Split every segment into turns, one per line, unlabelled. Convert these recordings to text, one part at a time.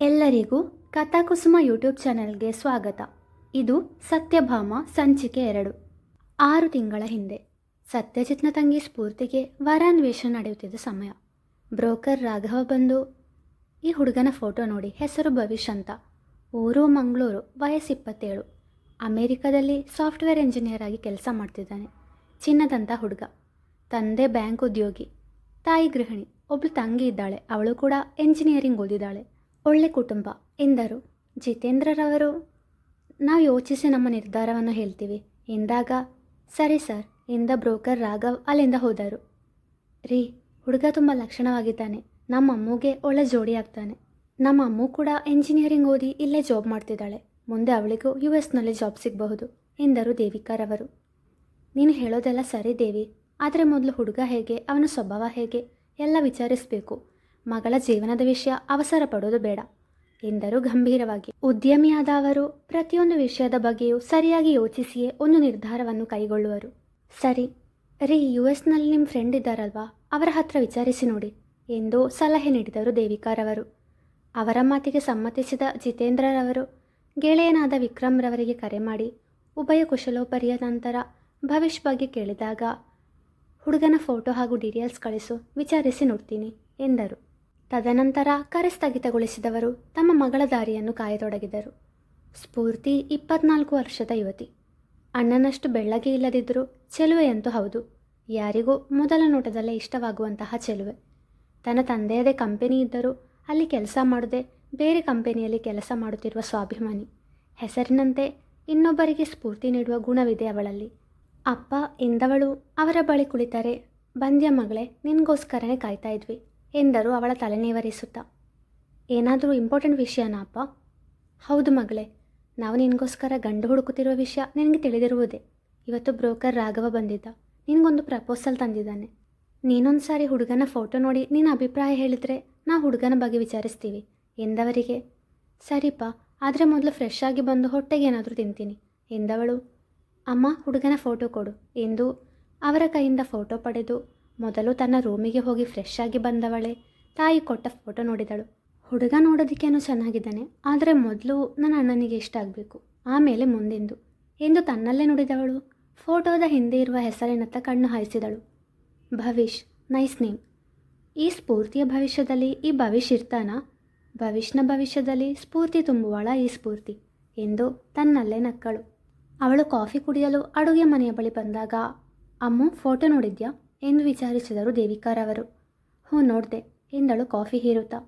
ಎಲ್ಲರಿಗೂ ಕಥಾಕುಸುಮ ಯೂಟ್ಯೂಬ್ ಚಾನೆಲ್ಗೆ ಸ್ವಾಗತ. ಇದು ಸತ್ಯಭಾಮ ಸಂಚಿಕೆ ಎರಡು. ಆರು ತಿಂಗಳ ಹಿಂದೆ ಸತ್ಯಜಿತ್ನ ತಂಗಿ ಸ್ಫೂರ್ತಿಗೆ ವರಾನ್ವೇಷಣೆ ನಡೆಯುತ್ತಿದ್ದ ಸಮಯ. ಬ್ರೋಕರ್ ರಾಘವ ಬಂದು, ಈ ಹುಡುಗನ ಫೋಟೋ ನೋಡಿ, ಹೆಸರು ಭವಿಷ್ ಅಂತ. ಊರು ಮಂಗಳೂರು, ವಯಸ್ಸು ಇಪ್ಪತ್ತೇಳು. ಅಮೇರಿಕಾದಲ್ಲಿ ಸಾಫ್ಟ್ವೇರ್ ಇಂಜಿನಿಯರ್ ಆಗಿ ಕೆಲಸ ಮಾಡ್ತಿದ್ದಾನೆ. ಚಿನ್ನದಂಥ ಹುಡುಗ. ತಂದೆ ಬ್ಯಾಂಕ್ ಉದ್ಯೋಗಿ. ತಾಯಿ ಗೃಹಿಣಿ. ಒಬ್ಳು ತಂಗಿ ಇದ್ದಾಳೆ. ಅವಳು ಕೂಡ ಎಂಜಿನಿಯರಿಂಗ್ ಓದಿದ್ದಾಳೆ. ಒಳ್ಳೆ ಕುಟುಂಬ, ಎಂದರು. ಜಿತೇಂದ್ರರವರು, ನಾವು ಯೋಚಿಸಿ ನಮ್ಮ ನಿರ್ಧಾರವನ್ನು ಹೇಳ್ತೀವಿ. ಎಂದಾಗ, ಸರಿ ಸರ್, ಎಂದ ಬ್ರೋಕರ್ ರಾಘವ್ ಅಲ್ಲಿಂದ ಹೋದರು. ರೀ, ಹುಡುಗ ತುಂಬ ಲಕ್ಷಣವಾಗಿದ್ದಾನೆ. ನಮ್ಮ ಅಮ್ಮುಗೆ ಒಳ್ಳೆ ಜೋಡಿ ಆಗ್ತಾನೆ. ನಮ್ಮ ಅಮ್ಮು ಕೂಡ ಎಂಜಿನಿಯರಿಂಗ್ ಓದಿ ಇಲ್ಲೇ ಜಾಬ್ ಮಾಡ್ತಿದ್ದಾಳೆ. ಮುಂದೆ ಅವಳಿಗೂ ಯು ಎಸ್ನಲ್ಲಿ ಜಾಬ್ ಸಿಗಬಹುದು, ಎಂದರು ದೇವಿಕಾರವರು. ನೀನು ಹೇಳೋದೆಲ್ಲ ಸರಿ ದೇವಿ, ಆದರೆ ಮೊದಲು ಹುಡುಗ ಹೇಗೆ, ಅವನ ಸ್ವಭಾವ ಹೇಗೆ, ಎಲ್ಲ ವಿಚಾರಿಸಬೇಕು. ಮಗಳ ಜೀವನದ ವಿಷಯ ಅವಸರ ಪಡೋದು ಬೇಡ ಎಂದರು ಗಂಭೀರವಾಗಿ. ಉದ್ಯಮಿಯಾದ ಅವರು ಪ್ರತಿಯೊಂದು ವಿಷಯದ ಬಗ್ಗೆಯೂ ಸರಿಯಾಗಿ ಯೋಚಿಸಿಯೇ ಒಂದು ನಿರ್ಧಾರವನ್ನು ಕೈಗೊಳ್ಳುವರು. ಸರಿ, ರೀ ಯು ಎಸ್ನಲ್ಲಿ ನಿಮ್ಮ ಫ್ರೆಂಡ್ ಇದ್ದಾರಲ್ವಾ? ಅವರ ಹತ್ರ ವಿಚಾರಿಸಿ ನೋಡಿ ಎಂದು ಸಲಹೆ ನೀಡಿದರು ದೇವಿಕಾರವರು. ಅವರ ಮಾತಿಗೆ ಸಮ್ಮತಿಸಿದ ಜಿತೇಂದ್ರರವರು ಗೆಳೆಯನಾದ ವಿಕ್ರಮ್ರವರಿಗೆ ಕರೆ ಮಾಡಿ ಉಭಯ ಕುಶಲೋಪರಿಯ ನಂತರ ಭವಿಷ್ ಬಗ್ಗೆ ಕೇಳಿದಾಗ, ಹುಡುಗನ ಫೋಟೋ ಹಾಗೂ ಡೀಟೇಲ್ಸ್ ಕಳಿಸು, ವಿಚಾರಿಸಿ ನೋಡ್ತೀನಿ, ಎಂದರು. ತದನಂತರ ಕರೆ ಸ್ಥಗಿತಗೊಳಿಸಿದವರು ತಮ್ಮ ಮಗಳ ದಾರಿಯನ್ನು ಕಾಯತೊಡಗಿದರು. ಸ್ಫೂರ್ತಿ ಇಪ್ಪತ್ನಾಲ್ಕು ವರ್ಷದ ಯುವತಿ. ಅಣ್ಣನಷ್ಟು ಬೆಳ್ಳಗೆ ಇಲ್ಲದಿದ್ದರೂ ಚೆಲುವೆಯಂತೂ ಹೌದು. ಯಾರಿಗೂ ಮೊದಲ ನೋಟದಲ್ಲೇ ಇಷ್ಟವಾಗುವಂತಹ ಚೆಲುವೆ. ತನ್ನ ತಂದೆಯದೇ ಕಂಪೆನಿ ಇದ್ದರೂ ಅಲ್ಲಿ ಕೆಲಸ ಮಾಡದೆ ಬೇರೆ ಕಂಪನಿಯಲ್ಲಿ ಕೆಲಸ ಮಾಡುತ್ತಿರುವ ಸ್ವಾಭಿಮಾನಿ. ಹೆಸರಿನಂತೆ ಇನ್ನೊಬ್ಬರಿಗೆ ಸ್ಫೂರ್ತಿ ನೀಡುವ ಗುಣವಿದೆ ಅವಳಲ್ಲಿ. ಅಪ್ಪ ಎಂದವಳು ಅವರ ಬಳಿ ಕುಳಿತರೆ ಬಂದ್ಯ ಮಗಳೇ ನಿನಗೋಸ್ಕರನೇ ಕಾಯ್ತಾ ಇದ್ವಿ. ಎಂದರು ಅವಳ ತಲೆನೇವರಿಸುತ್ತಾ ಏನಾದರೂ ಇಂಪಾರ್ಟೆಂಟ್ ವಿಷಯನಾ ಅಪ್ಪ? ಹೌದು ಮಗಳೇ, ನಾವು ನಿನಗೋಸ್ಕರ ಗಂಡು ಹುಡುಕುತ್ತಿರುವ ವಿಷಯ ನಿನಗೆ ತಿಳಿದಿರುವುದೇ. ಇವತ್ತು ಬ್ರೋಕರ್ ರಾಘವ ಬಂದಿದ್ದ, ನಿನಗೊಂದು ಪ್ರಪೋಸಲ್ ತಂದಿದ್ದಾನೆ. ನೀನೊಂದು ಸಾರಿ ಹುಡುಗನ ಫೋಟೋ ನೋಡಿ ನಿನ್ನ ಅಭಿಪ್ರಾಯ ಹೇಳಿದರೆ ನಾವು ಹುಡುಗನ ಬಗ್ಗೆ ವಿಚಾರಿಸ್ತೀವಿ. ಎಂದವರಿಗೆ? ಸರಿಪ್ಪ, ಆದರೆ ಮೊದಲು ಫ್ರೆಶ್ ಆಗಿ ಬಂದು ಹೊಟ್ಟೆಗೆ ಏನಾದರೂ ತಿಂತೀನಿ. ಎಂದವಳು? ಅಮ್ಮ, ಹುಡುಗನ ಫೋಟೋ ಕೊಡು, ಎಂದು ಅವರ ಕೈಯಿಂದ ಫೋಟೋ ಪಡೆದು ಮೊದಲು ತನ್ನ ರೂಮಿಗೆ ಹೋಗಿ ಫ್ರೆಶ್ ಆಗಿ ಬಂದವಳೆ. ತಾಯಿ ಕೊಟ್ಟ ಫೋಟೋ ನೋಡಿದಳು. ಹುಡುಗ ನೋಡೋದಕ್ಕೇನೋ ಚೆನ್ನಾಗಿದ್ದಾನೆ. ಆದರೆ ಮೊದಲು ನನ್ನ ಅಣ್ಣನಿಗೆ ಇಷ್ಟ ಆಗಬೇಕು. ಆಮೇಲೆ ಮುಂದೆಂದು. ಎಂದು ತನ್ನಲ್ಲೇ ನುಡಿದವಳು. ಫೋಟೋದ ಹಿಂದೆ ಇರುವ ಹೆಸರಿನತ್ತ ಕಣ್ಣು ಹಾಯಿಸಿದಳು. Bhavish nice name. ಈ ಸ್ಫೂರ್ತಿಯ ಭವಿಷ್ಯದಲ್ಲಿ ಈ ಭವಿಷ್ ಇರ್ತಾನ? ಭವಿಷ್ಯನ ಭವಿಷ್ಯದಲ್ಲಿ ಸ್ಫೂರ್ತಿ ತುಂಬುವಳ ಈ ಸ್ಫೂರ್ತಿ ಎಂದು ತನ್ನಲ್ಲೇ ನಕ್ಕಳು. ಅವಳು ಕಾಫಿ ಕುಡಿಯಲು ಅಡುಗೆ ಮನೆಯ ಬಳಿ ಬಂದಾಗ, ಅಮ್ಮು ಫೋಟೋ ನೋಡಿದ್ಯಾ? ಎಂದು ವಿಚಾರಿಸಿದರು ದೇವಿಕಾರವರು ಹ್ಞೂ ನೋಡಿದೆ, ಎಂದಳು ಕಾಫಿ ಹೀರುತ್ತಾ.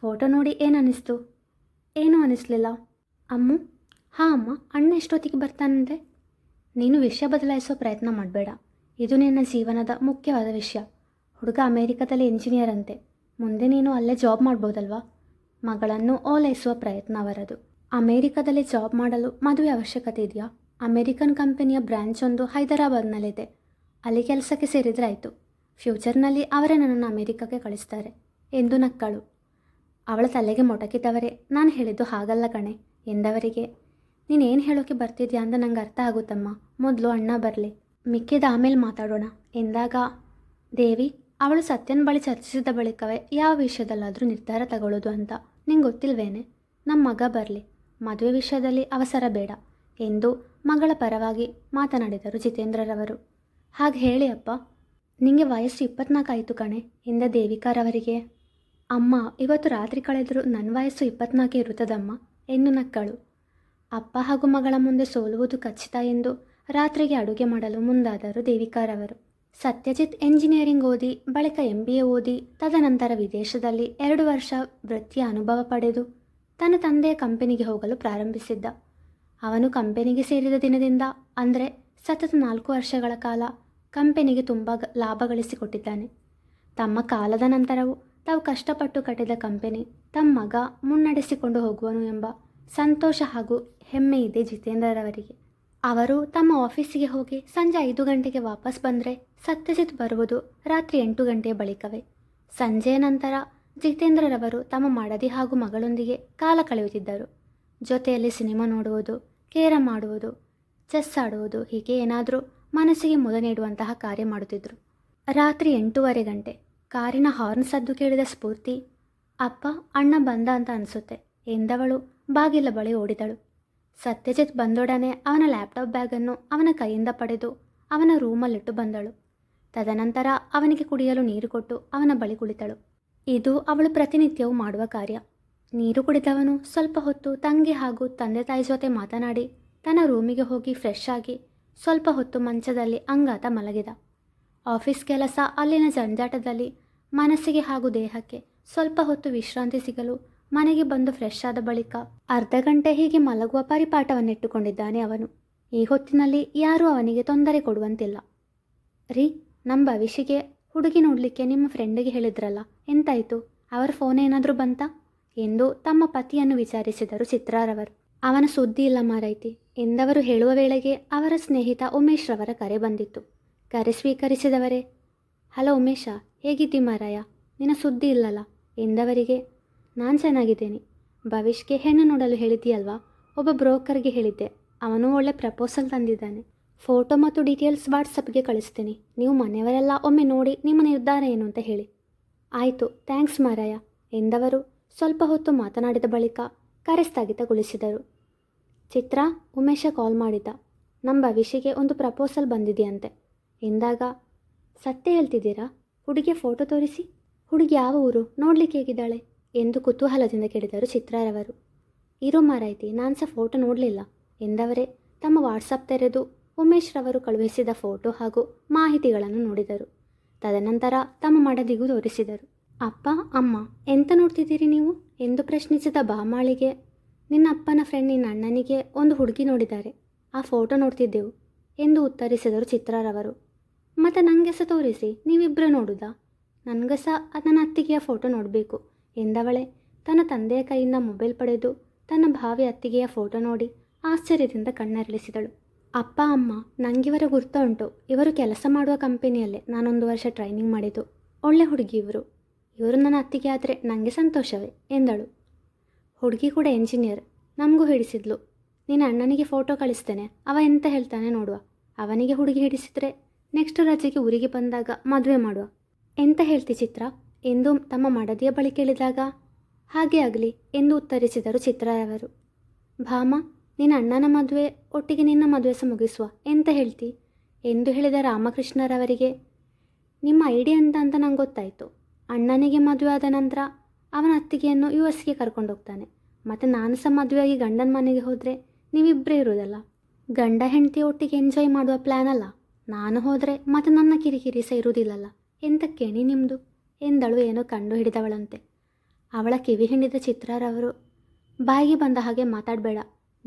ಫೋಟೋ ನೋಡಿ ಏನನ್ನಿಸ್ತು? ಏನೂ ಅನ್ನಿಸ್ಲಿಲ್ಲ ಅಮ್ಮು, ಹಾಂ ಅಮ್ಮ, ಅಣ್ಣ ಎಷ್ಟೊತ್ತಿಗೆ ಬರ್ತಾನಂದ್ರೆ ನೀನು ವಿಷಯ ಬದಲಾಯಿಸೋ ಪ್ರಯತ್ನ ಮಾಡಬೇಡ. ಇದು ನಿನ್ನ ಜೀವನದ ಮುಖ್ಯವಾದ ವಿಷಯ. ಹುಡುಗ ಅಮೇರಿಕಾದಲ್ಲಿ ಇಂಜಿನಿಯರ್ ಅಂತೆ. ಮುಂದೆ ನೀನು ಅಲ್ಲೇ ಜಾಬ್ ಮಾಡ್ಬೋದಲ್ವಾ? ಮಗಳನ್ನು ಓಲೈಸುವ ಪ್ರಯತ್ನ ಅವರದು. ಅಮೇರಿಕಾದಲ್ಲಿ ಜಾಬ್ ಮಾಡಲು ಮದುವೆ ಅವಶ್ಯಕತೆ ಇದೆಯಾ? ಅಮೇರಿಕನ್ ಕಂಪನಿಯ ಬ್ರ್ಯಾಂಚ್ ಒಂದು ಹೈದರಾಬಾದ್ನಲ್ಲಿದೆ. ಅಲ್ಲಿ ಕೆಲಸಕ್ಕೆ ಸೇರಿದ್ರಾಯಿತು. ಫ್ಯೂಚರ್ನಲ್ಲಿ ಅವರೇ ನನ್ನನ್ನು ಅಮೇರಿಕಕ್ಕೆ ಕಳಿಸ್ತಾರೆ ಎಂದು ನಕ್ಕಳು. ಅವಳ ತಲೆಗೆ ಮೊಟಕಿದವರೇ ನಾನು ಹೇಳಿದ್ದು ಹಾಗಲ್ಲ ಕಣೆ, ಎಂದವರಿಗೆ. ನೀನೇನು ಹೇಳೋಕೆ ಬರ್ತಿದ್ಯಾ ಅಂತ ನಂಗೆ ಅರ್ಥ ಆಗುತ್ತಮ್ಮ. ಮೊದಲು ಅಣ್ಣ ಬರಲಿ, ಮಿಕ್ಕಿದ ಆಮೇಲೆ ಮಾತಾಡೋಣ, ಎಂದಾಗ, ದೇವಿ, ಅವಳು ಸತ್ಯನ ಬಳಿ ಚರ್ಚಿಸಿದ ಬಳಿಕವೇ ಯಾವ ವಿಷಯದಲ್ಲಾದರೂ ನಿರ್ಧಾರ ತಗೊಳ್ಳೋದು ಅಂತ. ನಿಂಗೆ ಗೊತ್ತಿಲ್ವೇನೆ? ನಮ್ಮ ಮಗ ಬರಲಿ, ಮದುವೆ ವಿಷಯದಲ್ಲಿ ಅವಸರ ಬೇಡ, ಎಂದು ಮಗಳ ಪರವಾಗಿ ಮಾತನಾಡಿದರು ಜಿತೇಂದ್ರರವರು. ಹಾಗೆ ಹೇಳಿ ಅಪ್ಪ. ನಿಮಗೆ ವಯಸ್ಸು ಇಪ್ಪತ್ನಾಲ್ಕು ಆಯಿತು ಕಣೆ, ಇಂದ ದೇವಿಕಾರವರಿಗೆ ಅಮ್ಮ, ಇವತ್ತು ರಾತ್ರಿ ಕಳೆದರೂ ನನ್ನ ವಯಸ್ಸು ಇಪ್ಪತ್ನಾಲ್ಕು ಇರುತ್ತದಮ್ಮ ಎನ್ನು ನಕ್ಕಳು. ಅಪ್ಪ ಹಾಗೂ ಮಗಳ ಮುಂದೆ ಸೋಲುವುದು ಖಚಿತ ಎಂದು ರಾತ್ರಿಗೆ ಅಡುಗೆ ಮಾಡಲು ಮುಂದಾದರು ದೇವಿಕಾರವರು ಸತ್ಯಜಿತ್ ಎಂಜಿನಿಯರಿಂಗ್ ಓದಿ, ಬಳಿಕ ಎಂ ಬಿ ಎ ಓದಿ, ತದನಂತರ ವಿದೇಶದಲ್ಲಿ ಎರಡು ವರ್ಷ ವೃತ್ತಿಯ ಅನುಭವ ಪಡೆದು, ತನ್ನ ತಂದೆಯ ಕಂಪನಿಗೆ ಹೋಗಲು ಪ್ರಾರಂಭಿಸಿದ್ದ. ಅವನು ಕಂಪನಿಗೆ ಸೇರಿದ ದಿನದಿಂದ, ಅಂದರೆ ಸತತ ನಾಲ್ಕು ವರ್ಷಗಳ ಕಾಲ ಕಂಪನಿಗೆ ತುಂಬ ಲಾಭ ಗಳಿಸಿಕೊಟ್ಟಿದ್ದಾನೆ. ತಮ್ಮ ಕಾಲದ ನಂತರವೂ ತಾವು ಕಷ್ಟಪಟ್ಟು ಕಟ್ಟಿದ ಕಂಪನಿ ತಮ್ಮ ಮಗ ಮುನ್ನಡೆಸಿಕೊಂಡು ಹೋಗುವನು ಎಂಬ ಸಂತೋಷ ಹಾಗೂ ಹೆಮ್ಮೆ ಇದೆ ಜಿತೇಂದ್ರರವರಿಗೆ. ಅವರು ತಮ್ಮ ಆಫೀಸಿಗೆ ಹೋಗಿ ಸಂಜೆ ಐದು ಗಂಟೆಗೆ ವಾಪಸ್ ಬಂದರೆ ಸತ್ಯಜಿತ್ ಬರುವುದು ರಾತ್ರಿ ಎಂಟು ಗಂಟೆಯ ಬಳಿಕವೇ. ಸಂಜೆಯ ನಂತರ ಜಿತೇಂದ್ರರವರು ತಮ್ಮ ಮಡದಿ ಹಾಗೂ ಮಗಳೊಂದಿಗೆ ಕಾಲ ಕಳೆಯುತ್ತಿದ್ದರು. ಜೊತೆಯಲ್ಲಿ ಸಿನಿಮಾ ನೋಡುವುದು, ಕೇರಂ ಆಡುವುದು ಚೆಸ್ ಆಡುವುದು ಹೀಗೆ ಏನಾದರೂ ಮನಸ್ಸಿಗೆ ಮುದ ನೀಡುವಂತಹ ಕಾರ್ಯ ಮಾಡುತ್ತಿದ್ದರು. ರಾತ್ರಿ ಎಂಟೂವರೆ ಗಂಟೆ. ಕಾರಿನ ಹಾರ್ನ್ ಸದ್ದು ಕೇಳಿದ ಸ್ಫೂರ್ತಿ, ಅಪ್ಪ, ಅಣ್ಣ ಬಂದ ಅಂತ ಅನಿಸುತ್ತೆ, ಎಂದವಳು. ಬಾಗಿಲ ಬಳಿ ಓಡಿದಳು. ಸತ್ಯಜಿತ್ ಬಂದೊಡನೆ ಅವನ ಲ್ಯಾಪ್ಟಾಪ್ ಬ್ಯಾಗನ್ನು ಅವನ ಕೈಯಿಂದ ಪಡೆದು ಅವನ ರೂಮಲ್ಲಿಟ್ಟು ಬಂದಳು. ತದನಂತರ ಅವನಿಗೆ ಕುಡಿಯಲು ನೀರು ಕೊಟ್ಟು ಅವನ ಬಳಿ ಕುಳಿತಳು. ಇದು ಅವಳು ಪ್ರತಿನಿತ್ಯವೂ ಮಾಡುವ ಕಾರ್ಯ. ನೀರು ಕುಡಿದವನು ಸ್ವಲ್ಪ ಹೊತ್ತು ತಂಗಿ ಹಾಗೂ ತಂದೆ ತಾಯಿ ಜೊತೆ ಮಾತನಾಡಿ ತನ್ನ ರೂಮಿಗೆ ಹೋಗಿ ಫ್ರೆಶ್ ಆಗಿ ಸ್ವಲ್ಪ ಹೊತ್ತು ಮಂಚದಲ್ಲಿ ಅಂಗಾತ ಮಲಗಿದ. ಆಫೀಸ್ ಕೆಲಸ ಅಲ್ಲಿನ ಜಂಜಾಟದಲ್ಲಿ, ಮನಸ್ಸಿಗೆ ಹಾಗೂ ದೇಹಕ್ಕೆ ಸ್ವಲ್ಪ ಹೊತ್ತು ವಿಶ್ರಾಂತಿ ಸಿಗಲು ಮನೆಗೆ ಬಂದು ಫ್ರೆಶ್ ಆದ ಬಳಿಕ ಅರ್ಧ ಗಂಟೆ ಹೀಗೆ ಮಲಗುವ ಪರಿಪಾಠವನ್ನಿಟ್ಟುಕೊಂಡಿದ್ದಾನೆ ಅವನು. ಈ ಹೊತ್ತಿನಲ್ಲಿ ಯಾರೂ ಅವನಿಗೆ ತೊಂದರೆ ಕೊಡುವಂತಿಲ್ಲ. ರೀ, ನಮ್ಮ ಭವಿಷ್ಯಗೆ ಹುಡುಗಿ ನೋಡಲಿಕ್ಕೆ ನಿಮ್ಮ ಫ್ರೆಂಡಿಗೆ ಹೇಳಿದ್ರಲ್ಲ, ಎಂತಾಯಿತು? ಅವರ ಫೋನ್ ಏನಾದರೂ ಬಂತಾ? ಎಂದು ತಮ್ಮ ಪತಿಯನ್ನು ವಿಚಾರಿಸಿದರು ಚಿತ್ರಾರವರು. ಅವನ ಸುದ್ದಿ ಇಲ್ಲ ಮಾರೈತಿ. ಎಂದವರು ಹೇಳುವ ವೇಳೆಗೆ ಅವರ ಸ್ನೇಹಿತ ಉಮೇಶ್ ರವರ ಕರೆ ಬಂದಿತ್ತು. ಕರೆ ಸ್ವೀಕರಿಸಿದವರೇ? ಹಲೋ ಉಮೇಶ, ಹೇಗಿದ್ದಿ ಮಾರಾಯ? ನಿನ್ನ ಸುದ್ದಿ ಇಲ್ಲಲ್ಲ ಎಂದವರಿಗೆ, ನಾನು ಚೆನ್ನಾಗಿದ್ದೇನೆ. ಭವಿಷ್ಗೆ ಹೆಣ್ಣು ನೋಡಲು ಹೇಳಿದ್ದೀಯಲ್ವಾ? ಒಬ್ಬ ಬ್ರೋಕರ್ಗೆ ಹೇಳಿದ್ದೆ. ಅವನು ಒಳ್ಳೆ ಪ್ರಪೋಸಲ್ ತಂದಿದ್ದಾನೆ. ಫೋಟೋ ಮತ್ತು ಡೀಟೇಲ್ಸ್ ವಾಟ್ಸಪ್ಗೆ ಕಳಿಸ್ತೀನಿ. ನೀವು ಮನೆಯವರೆಲ್ಲ ಒಮ್ಮೆ ನೋಡಿ ನಿಮ್ಮ ನಿರ್ಧಾರ ಏನು ಅಂತ ಹೇಳಿ. ಆಯಿತು, ಥ್ಯಾಂಕ್ಸ್ ಮಾರಾಯ, ಎಂದವರು ಸ್ವಲ್ಪ ಹೊತ್ತು ಮಾತನಾಡಿದ ಬಳಿಕ ಕರೆ ಸ್ಥಗಿತಗೊಳಿಸಿದರು ಚಿತ್ರ, ಉಮೇಶ ಕಾಲ್ ಮಾಡಿದ. ನಮ್ಮ ಭವಿಷ್ಯಗೆ ಒಂದು ಪ್ರಪೋಸಲ್ ಬಂದಿದೆಯಂತೆ. ಎಂದಾಗ, ಸತ್ಯ ಹೇಳ್ತಿದ್ದೀರಾ? ಹುಡುಗಿಯ ಫೋಟೋ ತೋರಿಸಿ? ಹುಡುಗಿ ಯಾವ ಊರು? ನೋಡಲಿಕ್ಕೆ ಹೇಗಿದ್ದಾಳೆ? ಎಂದು ಕುತೂಹಲದಿಂದ ಕೇಳಿದರು ಚಿತ್ರರವರು. ಇರೋ ಮಾರಾಯ್ತಿ, ನಾನು ಸಹ ಫೋಟೋ ನೋಡಲಿಲ್ಲ. ಎಂದವರೇ, ತಮ್ಮ ವಾಟ್ಸಪ್ ತೆರೆದು ಉಮೇಶ್ ರವರು ಕಳುಹಿಸಿದ ಫೋಟೋ ಹಾಗೂ ಮಾಹಿತಿಗಳನ್ನು ನೋಡಿದರು. ತದನಂತರ ತಮ್ಮ ಮಡದಿಗೂ ತೋರಿಸಿದರು. ಅಪ್ಪ, ಅಮ್ಮ, ಎಂತ ನೋಡ್ತಿದ್ದೀರಿ ನೀವು? ಎಂದು ಪ್ರಶ್ನಿಸಿದ ಬಾಮಾಳಿಗೆ, ನಿನ್ನ ಅಪ್ಪನ ಫ್ರೆಂಡ್ ನಿನ್ನ ಅಣ್ಣನಿಗೆ ಒಂದು ಹುಡುಗಿ ನೋಡಿದ್ದಾರೆ. ಆ ಫೋಟೋ ನೋಡ್ತಿದ್ದೆವು ಎಂದು ಉತ್ತರಿಸಿದರು ಚಿತ್ರರವರು. ಮತ್ತು ನನಗೆ ಸಹ ತೋರಿಸಿ ನೀವಿಬ್ಬರು ನೋಡುದಾ? ನನಗೆ ಸಹ ನನ್ನ ಅತ್ತಿಗೆಯ ಫೋಟೋ ನೋಡಬೇಕು ಎಂದವಳೆ. ತನ್ನ ತಂದೆಯ ಕೈಯಿಂದ ಮೊಬೈಲ್ ಪಡೆದು ತನ್ನ ಭಾವಿ ಅತ್ತಿಗೆಯ ಫೋಟೋ ನೋಡಿ ಆಶ್ಚರ್ಯದಿಂದ ಕಣ್ಣರಳಿಸಿದಳು. ಅಪ್ಪ, ಅಮ್ಮ ನನಗಿವರ ಗುರ್ತ ಉಂಟು ಇವರು ಕೆಲಸ ಮಾಡುವ ಕಂಪನಿಯಲ್ಲೇ ನಾನೊಂದು ವರ್ಷ ಟ್ರೈನಿಂಗ್ ಮಾಡಿದ್ದು. ಒಳ್ಳೆ ಹುಡುಗಿ ಇವರು. ಇವರು ನನ್ನ ಅತ್ತಿಗೆ ಆದರೆ ನನಗೆ ಸಂತೋಷವೇ, ಎಂದಳು. ಹುಡುಗಿ ಕೂಡ ಎಂಜಿನಿಯರ್ ನಮಗೂ ಹಿಡಿಸಿದ್ಲು. ನಿನ್ನ ಅಣ್ಣನಿಗೆ ಫೋಟೋ ಕಳಿಸ್ತೇನೆ, ಅವ ಎಂತ ಹೇಳ್ತಾನೆ ನೋಡುವ. ಅವನಿಗೆ ಹುಡುಗಿ ಹಿಡಿಸಿದರೆ ನೆಕ್ಸ್ಟ್ ರಜೆಗೆ ಊರಿಗೆ ಬಂದಾಗ ಮದುವೆ ಮಾಡುವ. ಎಂತ ಹೇಳ್ತಿ ಚಿತ್ರ? ಎಂದು ತಮ್ಮ ಮಡದಿಯ ಬಳಿ ಕೇಳಿದಾಗ, ಹಾಗೆ ಆಗಲಿ ಎಂದು ಉತ್ತರಿಸಿದರು ಚಿತ್ರರವರು ಭಾಮ, ನಿನ್ನ ಅಣ್ಣನ ಮದುವೆ, ಒಟ್ಟಿಗೆ ನಿನ್ನ ಮದುವೆ ಸಹ ಮುಗಿಸುವ, ಎಂತ ಹೇಳ್ತಿ? ಎಂದು ಹೇಳಿದ ರಾಮಕೃಷ್ಣರವರಿಗೆ, ನಿಮ್ಮ ಐಡಿಯಾ ಅಂತ ಅಂತ ನಂಗೆ ಗೊತ್ತಾಯಿತು ಅಣ್ಣನಿಗೆ ಮದುವೆ ಆದ ನಂತರ ಅವನ ಅತ್ತಿಗೆಯನ್ನು ಯು ಎಸ್ಗೆ ಕರ್ಕೊಂಡು ಹೋಗ್ತಾನೆ. ಮತ್ತು ನಾನು ಸಹ ಮದುವೆಯಾಗಿ ಗಂಡನ ಮನೆಗೆ ಹೋದರೆ ನೀವಿಬ್ಬರೇ ಇರೋದಲ್ಲ ಗಂಡ ಹೆಂಡತಿ ಒಟ್ಟಿಗೆ ಎಂಜಾಯ್ ಮಾಡುವ ಪ್ಲ್ಯಾನ್ ಅಲ್ಲ. ನಾನು ಹೋದರೆ ಮತ್ತು ನನ್ನ ಕಿರಿಕಿರಿ ಸಹ ಇರುವುದಿಲ್ಲಲ್ಲ. ಎಂತಕ್ಕೇಣಿ ನಿಮ್ಮದು ಎಂದಳು ಏನೋ ಕಂಡು ಹಿಡಿದವಳಂತೆ. ಅವಳ ಕಿವಿ ಹಿಂಡಿದ ಚಿತ್ರರವರು ಬಾಯಿಗೆ ಬಂದ ಹಾಗೆ ಮಾತಾಡಬೇಡ.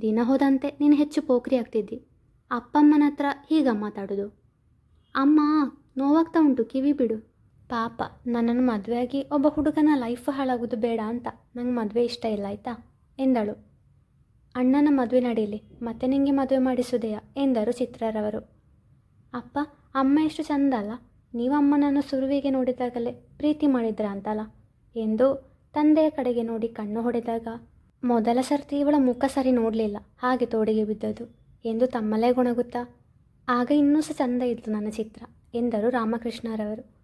ದಿನ ಹೋದಂತೆ ನೀನು ಹೆಚ್ಚು ಪೋಖ್ರಿ ಆಗ್ತಿದ್ದಿ. ಅಪ್ಪಮ್ಮನ ಹತ್ರ ಹೀಗ ಮಾತಾಡೋದು. ಅಮ್ಮ, ನೋವಾಗ್ತಾ ಉಂಟು, ಕಿವಿ ಬಿಡು. ಪಾಪ, ನನ್ನನ್ನು ಮದುವೆಯಾಗಿ ಒಬ್ಬ ಹುಡುಗನ ಲೈಫ್ ಹಾಳಾಗೋದು ಬೇಡ ಅಂತ ನಂಗೆ ಮದುವೆ ಇಷ್ಟ ಇಲ್ಲ, ಆಯಿತಾ? ಎಂದಳು. ಅಣ್ಣನ ಮದುವೆ ನಡೆಯಲಿ ಮತ್ತೆ ನಿಂಗೆ ಮದುವೆ ಮಾಡಿಸೋದೆಯ ಎಂದರು ಚಿತ್ರರವರು. ಅಪ್ಪ, ಅಮ್ಮ ಎಷ್ಟು ಚಂದ ಅಲ್ಲ? ನೀವು ಅಮ್ಮನನ್ನು ಸುರುವಿಗೆ ನೋಡಿದಾಗಲೇ ಪ್ರೀತಿ ಮಾಡಿದ್ರ ಅಂತಲ್ಲ? ಎಂದು ತಂದೆಯ ಕಡೆಗೆ ನೋಡಿ ಕಣ್ಣು ಹೊಡೆದಾಗ, ಮೊದಲ ಸರ್ತಿ ಇವಳ ಮುಖ ಸರಿ ನೋಡಲಿಲ್ಲ, ಹಾಗೆ ತೋಡಿಗೆ ಬಿದ್ದದು ಎಂದು ತಮ್ಮಲ್ಲೇ ಗುಣಗುತ್ತಾ, ಆಗ ಇನ್ನೂ ಸಹ ಚಂದ ಇತ್ತು ನನ್ನ ಚಿತ್ರ, ಎಂದರು ರಾಮಕೃಷ್ಣರವರು.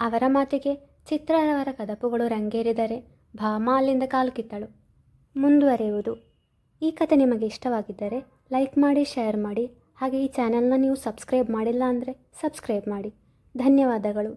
ಅವರ ಮಾತಿಗೆ ಚಿತ್ರರವರ ಕದಪುಗಳು ರಂಗೇರಿದರೆ ಭಾಮ ಅಲ್ಲಿಂದ ಕಾಲು ಕಿತ್ತಳು. ಮುಂದುವರೆಯುವುದು. ಈ ಕತೆ ನಿಮಗೆ ಇಷ್ಟವಾಗಿದ್ದರೆ ಲೈಕ್ ಮಾಡಿ, ಶೇರ್ ಮಾಡಿ, ಹಾಗೆ ಈ ಚಾನೆಲ್ನ ನೀವು ಸಬ್ಸ್ಕ್ರೈಬ್ ಮಾಡಿಲ್ಲ ಅಂದರೆ ಸಬ್ಸ್ಕ್ರೈಬ್ ಮಾಡಿ. ಧನ್ಯವಾದಗಳು.